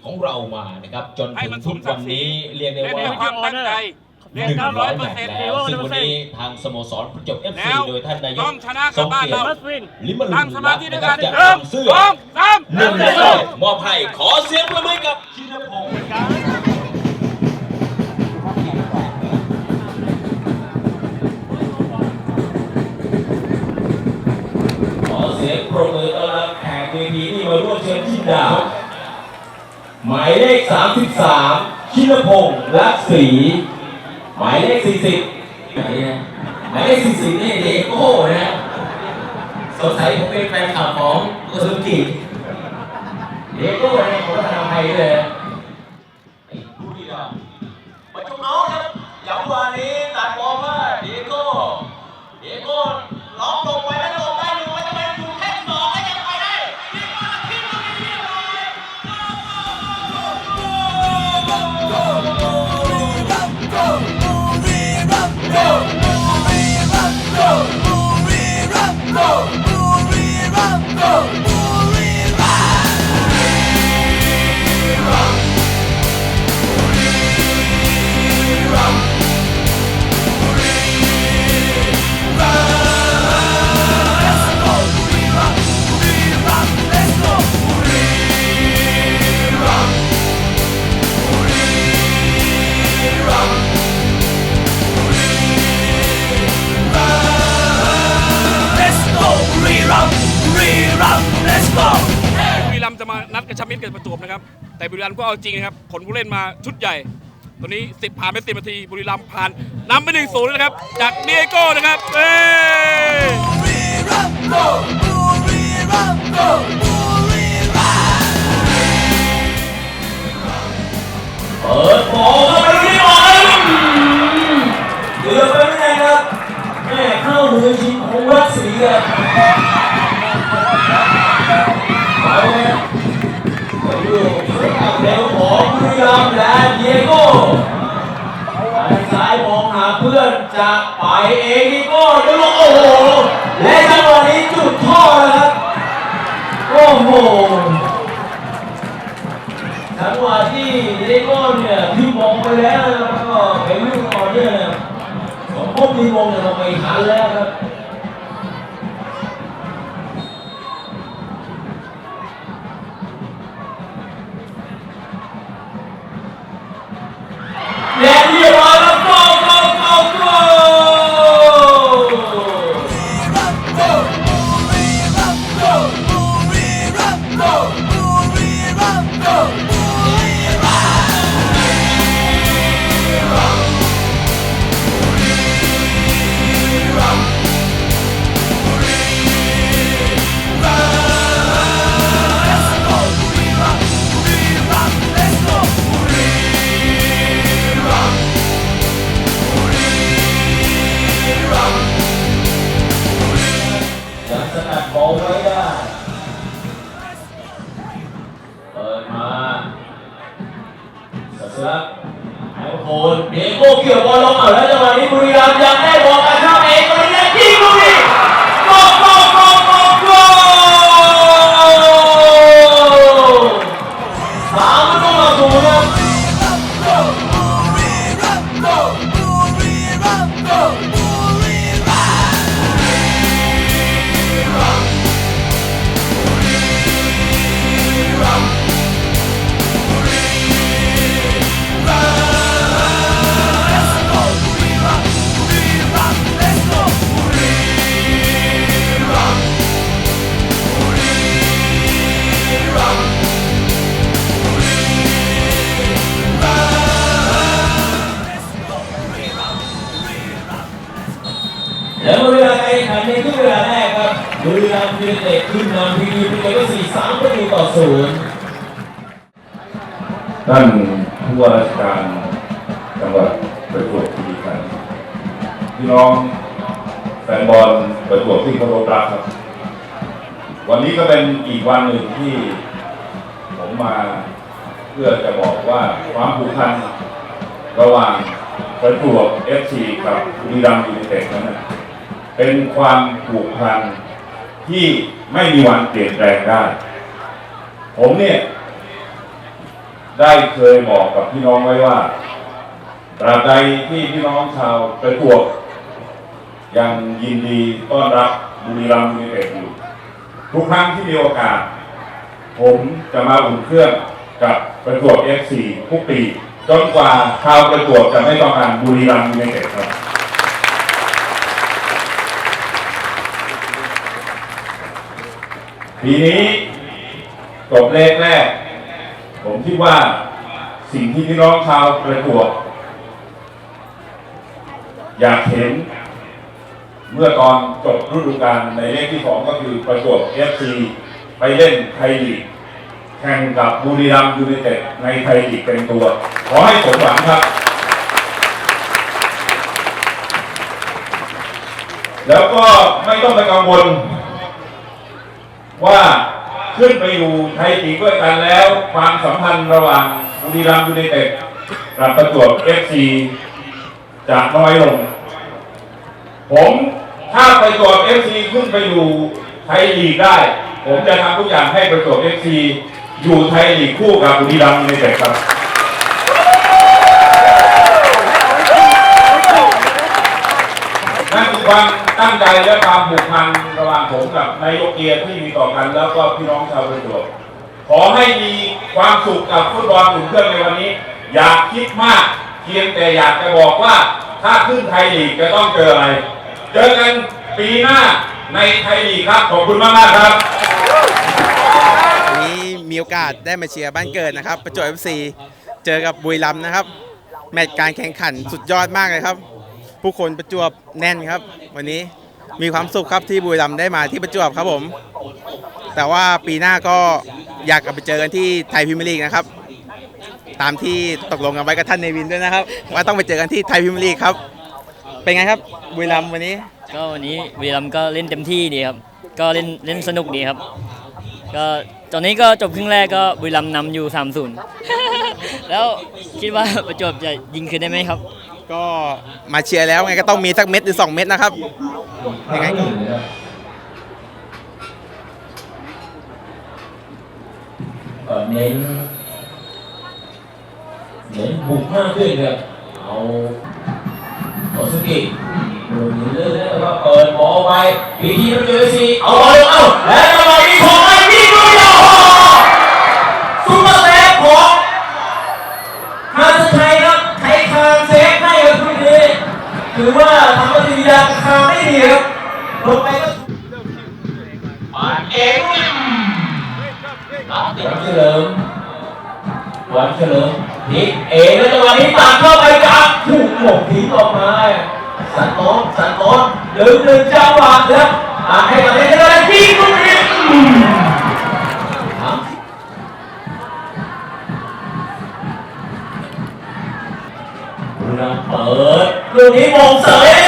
FC ของเรามานะครับ จนให้ถึงมันทุกวันนี้เรียกได้เล่นว่า ด้วยความตั้งใจหเล่นนึ่งเก้าร้ร้ออยยแมเปอตร์ช์เซ็นต์ แล้วซึ่งวันนี้ทางสโมสรประจวบ FC แล้วโดยท่านนายกต้องชนะกับบ้านเราทรงเกียรติมัสวินลิมบาตั้งสมาธินะด้วยคกัรันบจะหนึ่งนำเสื้อสองสาม หนึ่งเสื้อมอบให้ขอเสียงประมือกับชินพงศ์ขอเสียงปรบมือต้อนรับแขกเวทีที่มาร่วมเชิญชินดาว หมายเลข 33 ชินพงศ์ลักศรีหมายเลข 40 ไหนนี่ยหมายเลข 40 นี่เดโก้นะสงสัยผมเป็นแฟนคลับของโอซุกิเดโก้นี่ยผมก็ทำไทยเลยผู้ดีอะมาจุกน้องครับอย่างวันนี้ บุรีรัมย์จะมานัดกระชับมิตรกับประจวบนะครับ แต่บุรีรัมย์ก็เอาจริงนะครับขนผู้เล่นมาชุดใหญ่ตัวนี้ 10 ผ่านไป10นาที บุรีรัมย์ผ่านนำไป1 0นย์นะครับ จากเดียโก้นะครับเอ้เปิดบอลเข้าไปที่บอลเดือดไปไม่ได้ครับแม่เข้ามือชิงของรักศรีครับ และเดียโก้ด้านซ้ายมองหาเพื่อนจะไปเองดีโก้ดูโอ้โหและจังหวะนี้จุดท่อนะครับโอ้โหจังหวะที่เลโก้เนี่ยที่มองไปแล้วแล้วก็ไปวิ่งต่อเนี่ยสมภพมีวงเนี่ยเราไมทันแล้วครับ เดโก้เกี่ยวบอลลงเอาแล้วจังหวะนี้บุรีรัมย์ยังได้ สามประตูต่อศูนย์ท่านผู้ว่าราชการจังหวัดประจวบคีรีขันธ์พี่น้องแฟนบอลประจวบที่เคารพรักครับ วันนี้ก็เป็นอีกวันหนึ่งที่ผมมาเพื่อจะบอกว่าความผูกพันระหว่างประจวบเอฟซีกับบุรีรัมย์ยูไนเต็ดนั้นเป็นความผูกพันที่ ไม่มีวันเปลี่ยนแปลงได้ ผมเนี่ย ได้เคยบอกกับพี่น้องไว้ว่าตราบใดที่พี่น้องชาวประจวบยังยินดีต้อนรับบุรีรัมย์ยูไนเต็ดอยู่ทุกครั้งที่มีโอกาส ผมจะมาอุ่นเครื่องกับประจวบ FC ทุกปี จนกว่าชาวประจวบจะไม่ต้องการบุรีรัมย์ยูไนเต็ดครับ ปีนี้จบเลขแรก ผมคิดว่าสิ่งที่พี่น้องชาวประจวบอยากเห็น เมื่อตอนจบฤดูกาลในเลขที่สองก็คือประจวบเอฟซีไปเล่นไทยลีกแข่งกับบุรีรัมย์ยูไนเต็ดในไทยลีกเป็นตัว ขอให้สมหวังครับ แล้วก็ไม่ต้องไปกังวล ว่าขึ้นไปอยู่ไทยลีกด้วยกันแล้ว ความสัมพันธ์ระหว่างบุรีรัมย์ยูไนเต็ดกับประจวบเอฟซีจะน้อยลง ผมถ้าประจวบเอฟซีขึ้นไปอยู่ไทยลีกได้ ผมจะทำทุกอย่างให้ประจวบเอฟซีอยู่ไทยลีกคู่กับบุรีรัมย์ยูไนเต็ดครับนั่นคือความ ตั้งใจและความผูกพันระหว่างผมกับนายกเกียรติที่มีต่อกัน แล้วก็พี่น้องชาวประจวบขอให้มีความสุขกับฟุตบอลอุ่นเครื่องในวันนี้ อย่าคิดมากเพียงแต่อยากจะบอกว่าถ้าขึ้นไทยลีกจะต้องเจออะไร เจอกันปีหน้าในไทยลีกครับ ขอบคุณมากมากครับวันนี้มีโอกาสได้มาเชียร์บ้านเกิดนะครับ ประจวบเอฟซีเจอกับบุรีรัมย์นะครับ แมตช์การแข่งขันสุดยอดมากเลยครับ ผู้คนประจวบแน่นครับ วันนี้มีความสุขครับที่บุรีรัมย์ได้มาที่ประจวบครับผม แต่ว่าปีหน้าก็อยากกลับไปเจอกันที่ไทยพรีเมียร์ลีกนะครับ ตามที่ตกลงกันไว้กับท่านเนวินด้วยนะครับ ว่าต้องไปเจอกันที่ไทยพรีเมียร์ลีกครับ เป็นไงครับบุรีรัมย์วันนี้ ก็วันนี้บุรีรัมย์ก็เล่นเต็มที่ดีครับ ก็เล่นเล่นสนุกดีครับ ก็ตอนนี้ก็จบครึ่งแรกก็บุรีรัมย์นำอยู่3-0 แล้วคิดว่าประจวบจะยิงคืนได้ไหมครับ ก็มาเชียร์แล้วไงก็ต้องมีสักเม็ดหรือสองเม็ดนะครับยังไงก็เน้นเน้นบุกมากขึ้นครับเอาโอสุกิโดนเรื่อยๆแล้วก็เปิดบอลไปปีทีมันเจอซีเอาบอลเอ้าแล้ว ทำปฏิกิริยาคาได้ดีครับลงไปก็ปาดเองติดเฉลิมวันเฉลิมพลิกเองแล้วจังหวะนี้ตัดเข้าไปจากถูกหมกทิ้งออกมาสันโต๊ดสันโต๊ดหนึ่งหนึ่งจังหวะครับอะให้กับเดนเดอร์ยิงลูกนี้อืมครับบุรีรัมย์เปิดลูกนี้มงเสย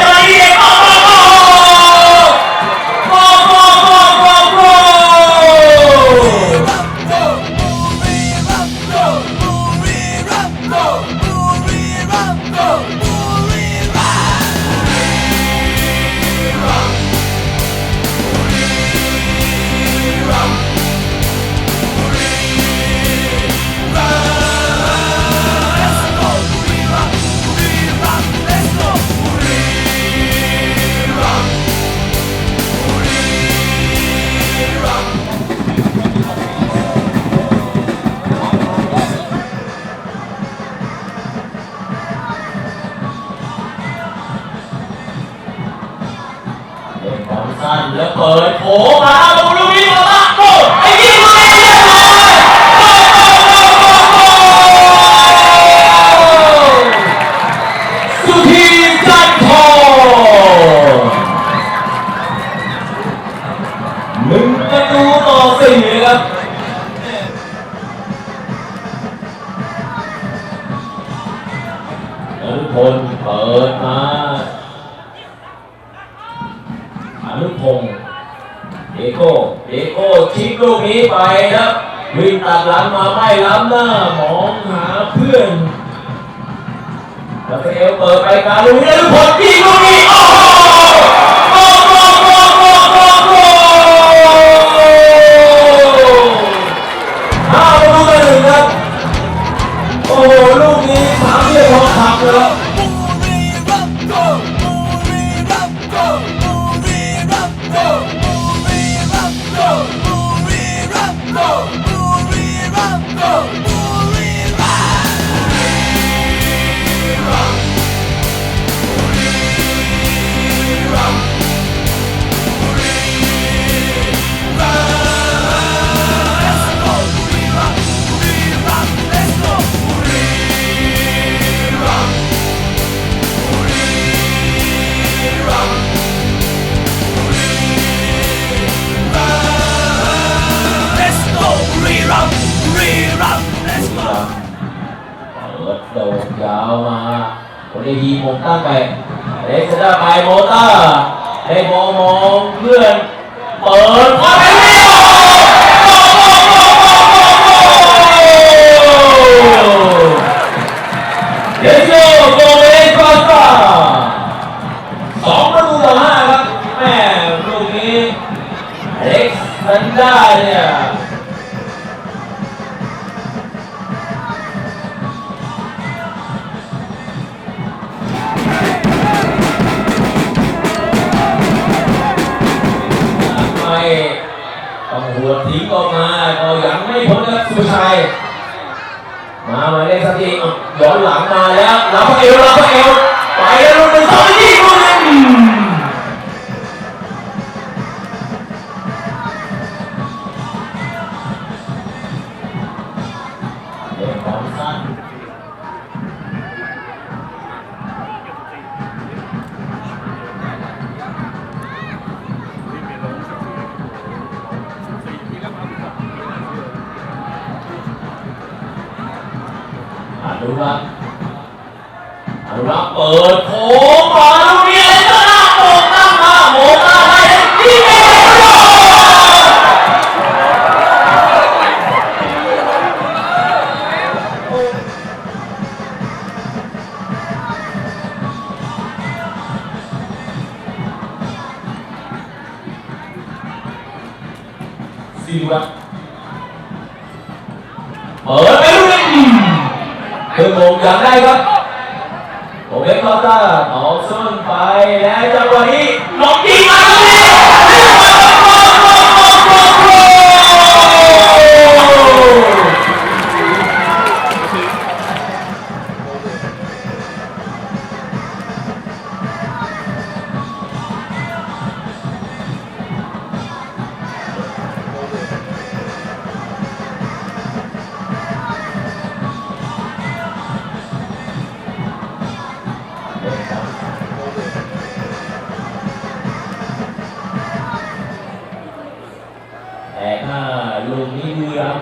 แล้วเปิดโผมาดูลูนี้มา เอโก้เอโก้ทิ้งลูกนี้ไปครับวิ่งตัดหลังมาไม่ล้ำหน้ามองหาเพื่อนแล้วเอลเปิดไปการลูกนี้ลุกผลที่ลูกนี้โอ้โหห้าประตูต่อหนึ่งครับ โอ้ลูกนี้สามเรียกพองคำเลย เอทีมงตั้งไปเล็กซ์ได้ไปโมต้าได้มงมองเพื่อนเปิดเข้าไปเร็วเดโซโกเมสคอสตาสองประตูต่อห้าครับแม่ลูกนี้เล็กซ์ซันด้าเนี่ย ล้ว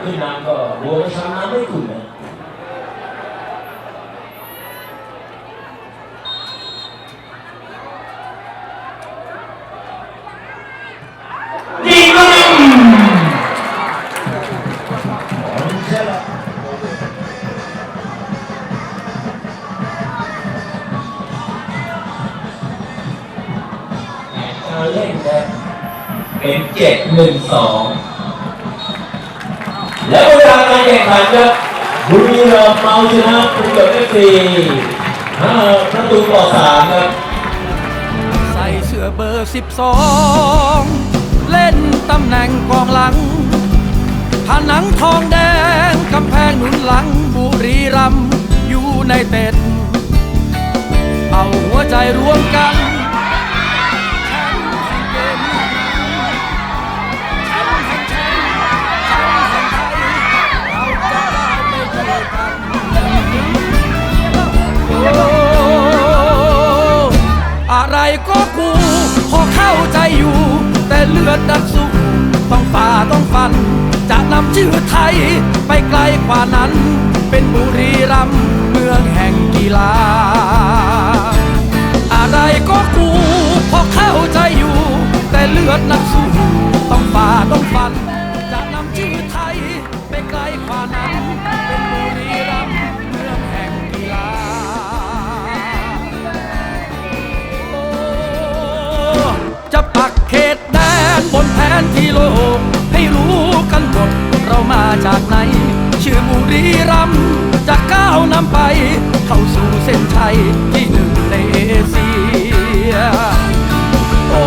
การเล่นนะเป็นเจ็ดหนึ่งสองและเวลาการแขันครับบุรีรัมย์เอาชนะภูเก็ตเอฟซีห้าประตูต่อสามครับใส่เสื้อเบอร์12เล่นตำแหน่งกองหลังผนังทองแดงกำแพงหนุนหลังบุรีรัมย์อยู่ในเต็ด เอาหัวใจรวมกัน เลือดนักสู้ต้องฝ่าต้องฟัน จะนำชื่อไทยไปไกลกว่านั้น เป็นบุรีรัมย์เมืองแห่งกีฬา อะไรก็กูพอเข้าใจอยู่ แต่เลือดนักสู้ นที่โลก ให้รู้กันหมดเรามาจากไหน ชื่อบุรีรัมจะก้าวนำไป เข้าสู่เส้นชัยที่หนึ่งในเอเชียโอ้